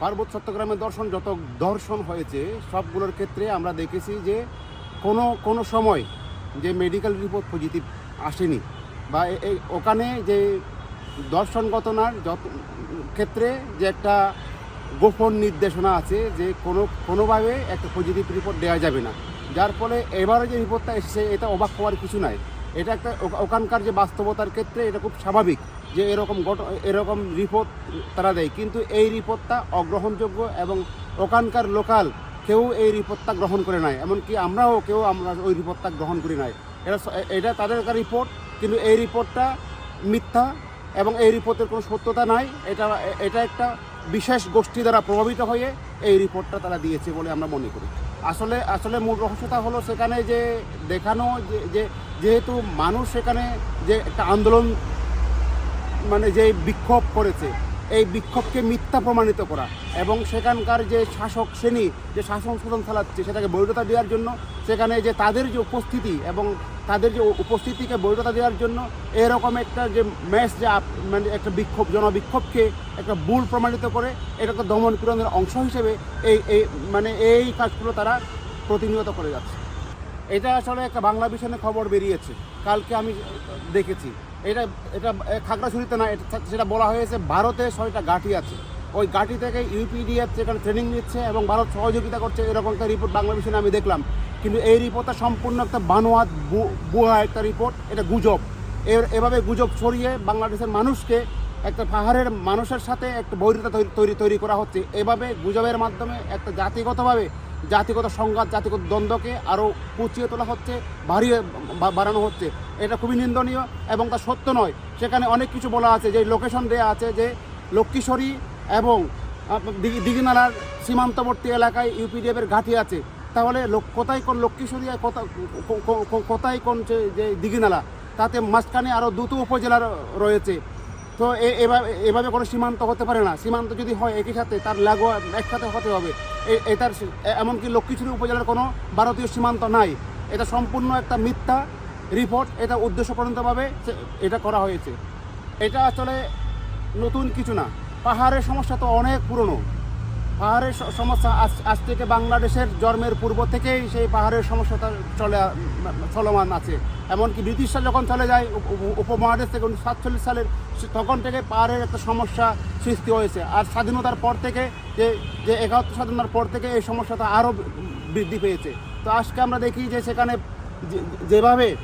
পার্বত্য চট্টগ্রামের দর্শন, যত দর্শন হয়েছে, সবগুলোর ক্ষেত্রে আমরা দেখেছি যে কোনো কোনো সময় যে মেডিকেল রিপোর্ট পজিটিভ আসেনি বা ওখানে যে দর্শন ঘটনার যত ক্ষেত্রে যে একটা গোপন নির্দেশনা আছে যে কোনো, কোনোভাবে একটা পজিটিভ রিপোর্ট দেওয়া যাবে না। যার ফলে এবারে যে রিপোর্টটা এসেছে, এটা অবাক হওয়ার কিছু নাই। এটা একটা ওখানকার যে বাস্তবতার ক্ষেত্রে এটা খুব স্বাভাবিক যে এরকম ঘট এরকম রিপোর্ট তারা দেয়। কিন্তু এই রিপোর্টটা অগ্রহণযোগ্য এবং ওখানকার লোকাল কেউ এই রিপোর্টটা গ্রহণ করে নাই। এমনকি আমরাও কেউ আমরা ওই রিপোর্টটা গ্রহণ করি নাই। এটা এটা তাদের একটা রিপোর্ট, কিন্তু এই রিপোর্টটা মিথ্যা এবং এই রিপোর্টের কোনো সত্যতা নাই। এটা এটা একটা বিশেষ গোষ্ঠী দ্বারা প্রভাবিত হয়ে এই রিপোর্টটা তারা দিয়েছে বলে আমরা মনে করি। আসলে আসলে মূল রহস্যটা হলো সেখানে যে দেখানো যে যেহেতু মানুষ সেখানে যে একটা আন্দোলন মানে যে বিক্ষোভ করেছে, এই বিক্ষোভকে মিথ্যা প্রমাণিত করা এবং সেখানকার যে শাসক শ্রেণি, যে শাসন শোধন চালাচ্ছে সেটাকে বৈধতা দেওয়ার জন্য সেখানে যে তাদের যে উপস্থিতি এবং তাদের যে উপস্থিতিকে বৈধতা দেওয়ার জন্য এরকম একটা যে ম্যাচ যে মানে একটা বিক্ষোভ জনবিক্ষোভকে একটা ভুল প্রমাণিত করে এটাকে দমন পীড়নের অংশ হিসেবে এই এই মানে এই কাজগুলো তারা প্রতিনিয়ত করে যাচ্ছে। এটা আসলে একটা বাংলা ভিশনে খবর বেরিয়েছে। কালকে আমি দেখেছি। এটা এটা খাগড়াছড়িতে না, এটা সেটা বলা হয়েছে ভারতে ছয়টা ঘাঁটি আছে। ওই ঘাঁটি থেকে ইউপিডিএফ সেখানে ট্রেনিং নিচ্ছে এবং ভারত সহযোগিতা করছে, এরকম একটা রিপোর্ট বাংলা ভিশনে আমি দেখলাম। কিন্তু এই রিপোর্টটা সম্পূর্ণ একটা বানোয়াত বুয়া একটা রিপোর্ট এটা গুজব। এভাবে গুজব ছড়িয়ে বাংলাদেশের মানুষকে একটা পাহাড়ের মানুষের সাথে একটা বৈরিতা তৈরি- তৈরি করা হচ্ছে। এভাবে গুজবের মাধ্যমে একটা জাতিগতভাবে জাতিগত সংঘাত, জাতিগত দ্বন্দ্বকে আরও কুচিয়ে তোলা হচ্ছে, বাড়িয়ে বাড়ানো হচ্ছে। এটা খুবই নিন্দনীয় এবং তা সত্য নয়। সেখানে অনেক কিছু বলা আছে, যে লোকেশন দেওয়া আছে, যে লক্ষ্মীশ্বরী এবং দিঘিনালার সীমান্তবর্তী এলাকায় ইউপিডিএফের ঘাঁটি আছে। তাহলে কোথায় কোন লক্ষ্মীশ্বরী কো- কোথায় কোন যে- দিঘিনালা, তাতে মাঝখানে আরও দুটো উপজেলা র- রয়েছে। তো এভাবে এভাবে কোনো সীমান্ত হতে পারে না। সীমান্ত যদি হয় একই সাথে, তার লাগোয়া একসাথে হতে হবে। এটার এমনকি লক্ষ্মীছড়ি উপজেলার কোনো ভারতীয় সীমান্ত নাই। এটা সম্পূর্ণ একটা মিথ্যা রিপোর্ট এটা উদ্দেশ্যপ্রণীতভাবে এটা করা হয়েছে। এটা আসলে নতুন কিছু না। পাহাড়ের সমস্যা তো অনেক পুরনো। পাহাড়ের সমস্যা আজ থেকে বাংলাদেশের জন্মের পূর্ব থেকেই সেই পাহাড়ের সমস্যাটা চলে চলমান আছে। এমনকি ব্রিটিশরা যখন চলে যায়, উপ- উপ- উপমহাদেশ থেকে উনিশশো সাতচল্লিশ সালের তখন থেকে পাহাড়ের একটা সমস্যা সৃষ্টি হয়েছে। আর স্বাধীনতার পর থেকে যে যে একাত্তর স্বাধীনতার পর থেকে এই সমস্যাটা আরও বৃদ্ধি পেয়েছে। তো আজকে আমরা দেখি যে সেখানে যেভাবে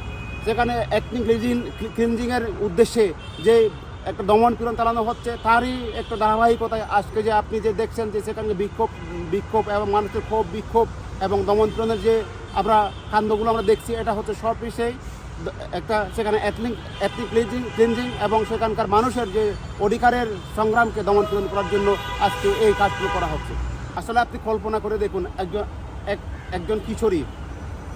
সেখানে অ্যাক্টিং ক্লিজিং ক্লিনজিংয়ের উদ্দেশ্যে যে একটা দমন পীড়ন চালানো হচ্ছে, তারই একটা ধারাবাহিকতায় আজকে যে আপনি যে দেখছেন যে সেখানে বিক্ষোভ বিক্ষোভ এবং মানুষের ক্ষোভ, বিক্ষোভ এবং দমন পীড়নের যে আমরা কাণ্ডগুলো আমরা দেখছি, এটা হচ্ছে সব বিষয়েই একটা সেখানে অ্যাথলিক অ্যাথলিক ক্লিনজিং ক্লিনজিং এবং সেখানকার মানুষের যে অধিকারের সংগ্রামকে দমন পীড়ন করার জন্য আজকে এই কাজগুলো করা হচ্ছে। আসলে আপনি কল্পনা করে দেখুন, একজন, এক- একজন কিশোরী,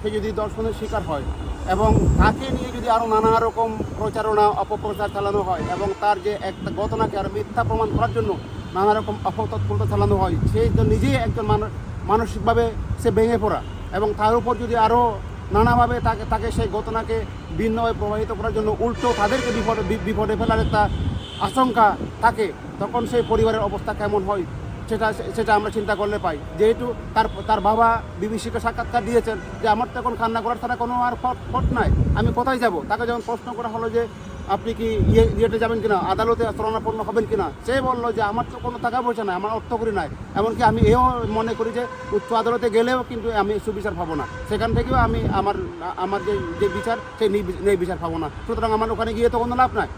সে যদি দর্শনের শিকার হয় এবং তাকে নিয়ে যদি আরও নানা রকম প্রচারণা, অপপ্রচার চালানো হয় এবং তার যে একটা ঘটনাকে আরও মিথ্যা প্রমাণ করার জন্য নানা রকম অপতৎপরতা চালানো হয়, সে তো নিজেই একজন মানু- মানসিকভাবে সে ভেঙে পড়া এবং তার উপর যদি আরও নানাভাবে তাকে তাকে সেই ঘটনাকে ভিন্নভাবে প্রভাবিত করার জন্য উল্টো তাদেরকে বিপদে বিপদে ফেলার একটা আশঙ্কা থাকে, তখন সেই পরিবারের অবস্থা কেমন হয়? সেটা সেটা আমরা চিন্তা করলে পাই। যেহেতু তার তার বাবা বিবিসিকে সাক্ষাৎকার দিয়েছেন যে, আমার তো এখন কান্না করার ছাড়া কোনো আর ফট নাই। আমি কোথায় যাব? তাকে যখন প্রশ্ন করা হলো যে, আপনি কি ইয়ে ইয়েতে যাবেন কিনা? আদালতে শরণাপন্ন হবেন কিনা? সে বলল যে, আমার তো কোনো টাকা পয়সা নাই, আমার অর্থ করি নাই। এমনকি আমি এও মনে করি যে, উচ্চ আদালতে গেলেও কিন্তু আমি সুবিচার পাবো না। সেখান থেকেও আমি আমার আমার যে যে বিচার, সেই নি- ন্যায় বিচার পাবো না। সুতরাং আমার ওখানে গিয়ে তো কোনো লাভ নাই।